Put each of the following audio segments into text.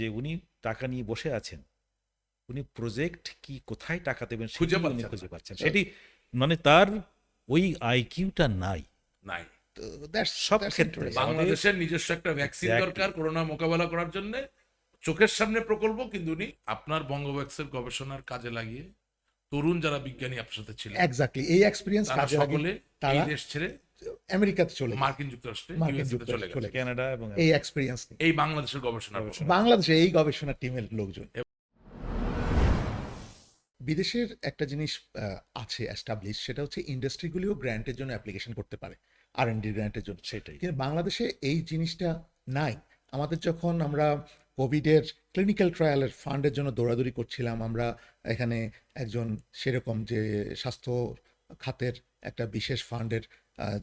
যে উনি টাকা নিয়ে বসে আছেন উনি প্রজেক্ট কি কোথায় টাকা দেবেন খুঁজে সেটি উনি পাচ্ছেন খুঁজে পাচ্ছেন। সেটি মানে তার ওই আইকিউটা নাই। নাই। সব ক্ষেত্রে। বাংলাদেশের নিজস্ব একটা ভ্যাকসিন দরকার করোনা মোকাবেলা করার জন্য। চোখের সামনে প্রকল্প কিন্তু উনি আপনার বঙ্গভ্যাক্সের গবেষণার কাজে লাগিয়ে তরুণ যারা বিজ্ঞানী আপনার সাথে ছিলেন এক্স্যাক্টলি এই এক্সপিরিয়েন্স তারা কাজে সকলে তারা দেশ ছেড়ে আমেরিকাতে চলে মার্কিন যুক্তরাষ্ট্রে মার্কিন যুক্তরাষ্ট্রে চলে গেছে। ক্যানাডা এবং এই এক্সপিরিয়েন্স এই বাংলাদেশের গবেষণা। বাংলাদেশে এই গবেষণা টিমের লোকজন। বিদেশের একটা জিনিস আছে অ্যাস্টাবলিশ সেটা হচ্ছে ইন্ডাস্ট্রিগুলিও গ্র্যান্টের জন্য অ্যাপ্লিকেশন করতে পারে। আর এন ডি গ্র্যান্টের জন্য। সেটাই। কিন্তু বাংলাদেশে এই জিনিসটা নাই। আমাদের যখন আমরা কোভিডের ক্লিনিক্যাল ট্রায়ালের ফান্ডের জন্য দৌড়াদৌড়ি করছিলাম আমরা এখানে একজন সেরকম যে স্বাস্থ্য খাতের একটা বিশেষ ফান্ডের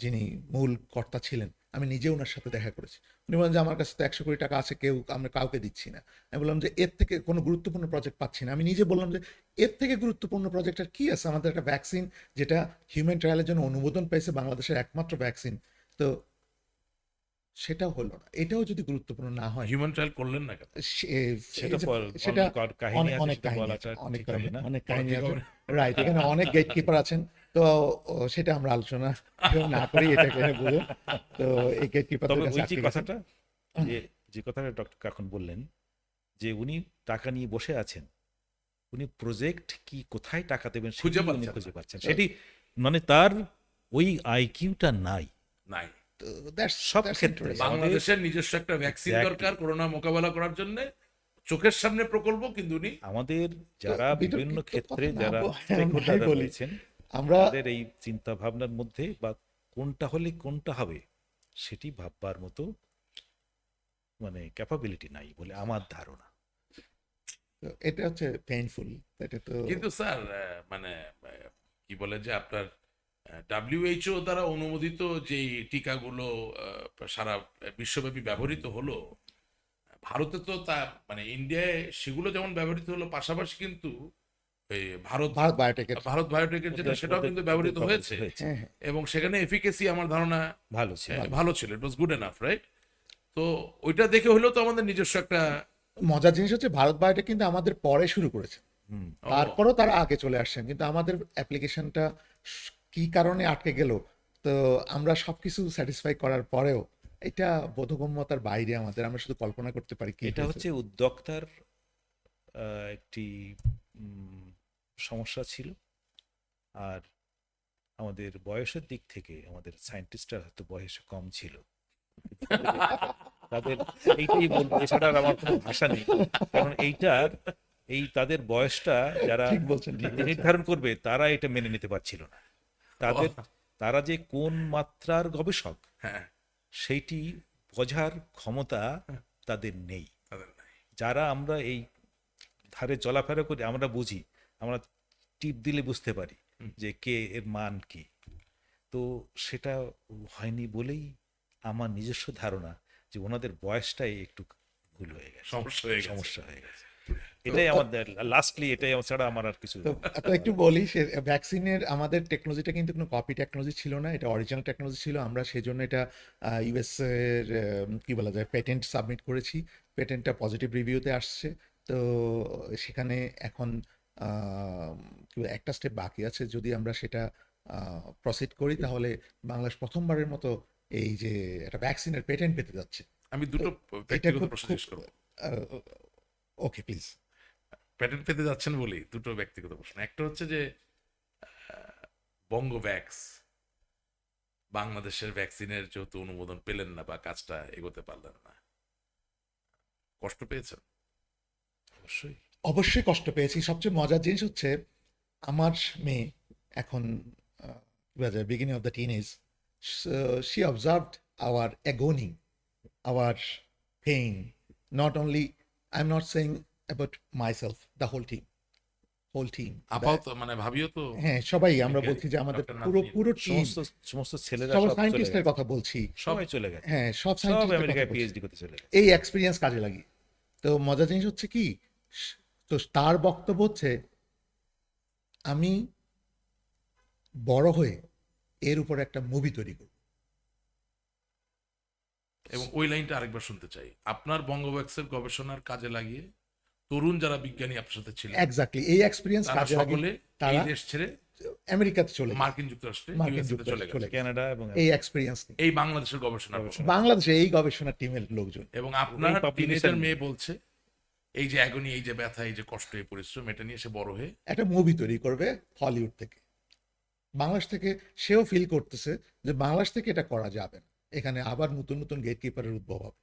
যিনি মূল কর্তা ছিলেন আমি নিজে ওনার সাথে দেখা করেছি। উনি বলেন যে আমার কাছে তো একশো কোটি টাকা আছে কেউ আমরা কাউকে দিচ্ছি না। আমি বললাম যে এর থেকে কোনো গুরুত্বপূর্ণ প্রজেক্ট পাচ্ছি না। আমি নিজে বললাম যে এর থেকে গুরুত্বপূর্ণ প্রজেক্ট আর কি আছে? আমাদের একটা ভ্যাকসিন যেটা হিউম্যান ট্রায়ালের জন্য অনুমোদন পেয়েছে বাংলাদেশের একমাত্র ভ্যাকসিন তো সেটাও হলো না। এটাও যদি গুরুত্বপূর্ণ না হয় হিউম্যান ট্রায়াল করলেন না সেটা অনেক কাহিনী অনেক কাহিনী অনেক রাইট এখানে অনেক গেট কিপার আছেন। তো সেটা আমরা আলোচনা না করি এটাকে বুঝুন তো ওই কথাটা যে যে কথাটা ডক্টর কাখন বললেন যে উনি টাকা নিয়ে বসে আছেন উনি প্রজেক্ট কি কোথায় টাকা দেবেন খুঁজে খুঁজে পাচ্ছেন। সেটি মানে তার ওই আইকিউটা নাই। নাই। সব ক্ষেত্রে। বাংলাদেশের নিজস্ব একটা ভ্যাকসিন দরকার করোনা মোকাবেলা করার জন্য। চোখের সামনে প্রকল্প কিন্তু উনি আমাদের যারা বিভিন্ন ক্ষেত্রে যারা বলে। আমরা তাদের এই চিন্তা ভাবনার মধ্যে বা কোনটা হলে কোনটা হবে সেটি ভাববার মতো মানে ক্যাপাবিলিটি নাই বলে আমার ধারণা। এটা হচ্ছে পেইনফুল এটা তো কিন্তু স্যার মানে কি বলে যে আপনার ডাব্লিউএইচও দ্বারা অনুমোদিত যেই টিকাগুলো সারা বিশ্বব্যাপী ব্যবহৃত হলো ভারতে তো তা মানে ইন্ডিয়ায় সেগুলো যেমন ব্যবহৃত হলো পাশাপাশি কিন্তু ভারত ভারত বায়োটেকের ভারত বায়োটেকের যেটা সেটাও কিন্তু ব্যবহৃত হয়েছে। হ্যাঁ হ্যাঁ। এবং সেখানে এফিকেসি আমার ধারণা ভালো ছিল। আহ, ভালো ছিল। It was good enough right তো ওইটা দেখে হলেও তো আমাদের নিজস্ব একটা মজার জিনিস হচ্ছে ভারত বায়োটেক কিন্তু আমাদের পরে শুরু করেছে। তারপরও তারা আগে চলে আসছেন কিন্তু আমাদের অ্যাপ্লিকেশনটা কি কারণে আটকে গেল তো আমরা সবকিছু স্যাটিসফাই করার পরেও এটা বোধগম্যতার বাইরে আমাদের। আমরা শুধু কল্পনা করতে পারি কি এটা হচ্ছে উদ্যোক্তার আহ, একটি সমস্যা ছিল। আর আমাদের বয়সের দিক থেকে আমাদের সায়েন্টিস্টরা হয়তো বয়সে কম ছিল। তাদের এইটাই বলব এছাড়া আর আমার কোনো ভাষা নেই। কারণ এইটার এই তাদের বয়সটা যারা। নির্ধারণ করবে তারা এটা মেনে নিতে পারছিল না। তাদের তারা যে কোন মাত্রার গবেষক হ্যাঁ। সেইটি বোঝার ক্ষমতা তাদের নেই। যারা আমরা এই ধারে চলাফেরা করি আমরা বুঝি আমরা টিপ দিলে বুঝতে পারি যে কে এর মান কি। তো সেটা হয়নি বলেই আমার নিজস্ব ধারণা যে ওনাদের বয়সটাই একটু ভুল হয়ে গেছে। সমস্যা হয়ে গেছে। সমস্যা হয়ে গেছে। এটাই আমাদের লাস্টলি এটাই ছাড়া আমার আর কিছু তো একটু বলি সে ভ্যাকসিনের আমাদের টেকনোলজিটা কিন্তু কোনো কপি টেকনোলজি ছিল না এটা অরিজিনাল টেকনোলজি ছিল আমরা সেই জন্য এটা ইউএস এর কি বলা যায় পেটেন্ট সাবমিট করেছি পেটেন্টটা পজিটিভ রিভিউতে আসছে। তো সেখানে এখন একটা স্টেপ বাকি আছে। যদি আমরা সেটা প্রসিড করি তাহলে বাংলাদেশ প্রথমবারের মতো এই যে একটা ভ্যাকসিনের পেটেন্ট পেতে যাচ্ছে। আমি দুটো ব্যক্তিগত প্রশ্ন জিজ্ঞেস করব। ওকে প্লিজ প্যাটেন্ট পেতে যাচ্ছেন বলি দুটো ব্যক্তিগত প্রশ্ন। একটা হচ্ছে যে বঙ্গভ্যাক্স বাংলাদেশের ভ্যাকসিনের যেহেতু অনুমোদন পেলেন না বা কাজটা এগোতে পারলেন না কষ্ট পেয়েছেন? অবশ্যই। অবশ্যই কষ্ট পেয়েছি। সবচেয়ে মজার জিনিস হচ্ছে আমার মেয়ে এখন beginning of the teenage she observed our agony our pain not only I am not saying about myself the whole team whole team আপাতত মানে ভাবিও তো। হ্যাঁ সবাই আমরা বলছি যে আমাদের পুরো পুরো টিম সমস্ত ছেলেরা সব সব সায়েন্টিস্টের কথা বলছি। সবাই চলে গেছে। হ্যাঁ সব সায়েন্টিস্টের আমেরিকায় কথা পিএইচডি করতে চলে গেছে। এই এক্সপিরিয়েন্স কাজে লাগি তো মজার জিনিস হচ্ছে কি তো তার বক্তব্য হচ্ছে আমি বড় হয়ে এর উপর একটা মুভি তৈরি করব। এবং ওই লাইনটা আরেকবার শুনতে চাই। আপনার বঙ্গব্যাক্সের গবেষণার কাজে লাগিয়ে তরুণ যারা বিজ্ঞানী আপনার সাথে ছিলেন এক্স্যাক্টলি এই এক্সপিরিয়েন্স কাজে লাগিয়ে এই তারা দেশ ছেড়ে আমেরিকাতে চলে মার্কিন যুক্তরাষ্ট্রে মার্কিন যুক্তরাষ্ট্রে চলে গেছে। কানাডা এবং এই এক্সপিরিয়েন্স এই বাংলাদেশের গবেষণা। বাংলাদেশে এই গবেষণা টিমের লোকজন। এবং আপনার টিনেজার মেয়ে বলছে এই যে অ্যাগনি এই যে ব্যথা, এই যে কষ্ট, এই পরিশ্রম, এটা নিয়ে সে বড় হয়ে একটা মুভি তৈরি করবে হলিউড থেকে। বাংলাদেশ থেকে সেও ফিল করতেছে যে বাংলাদেশ থেকে এটা করা যাবে না। এখানে আবার নতুন নতুন গেট কিপারের উদ্ভব হবে।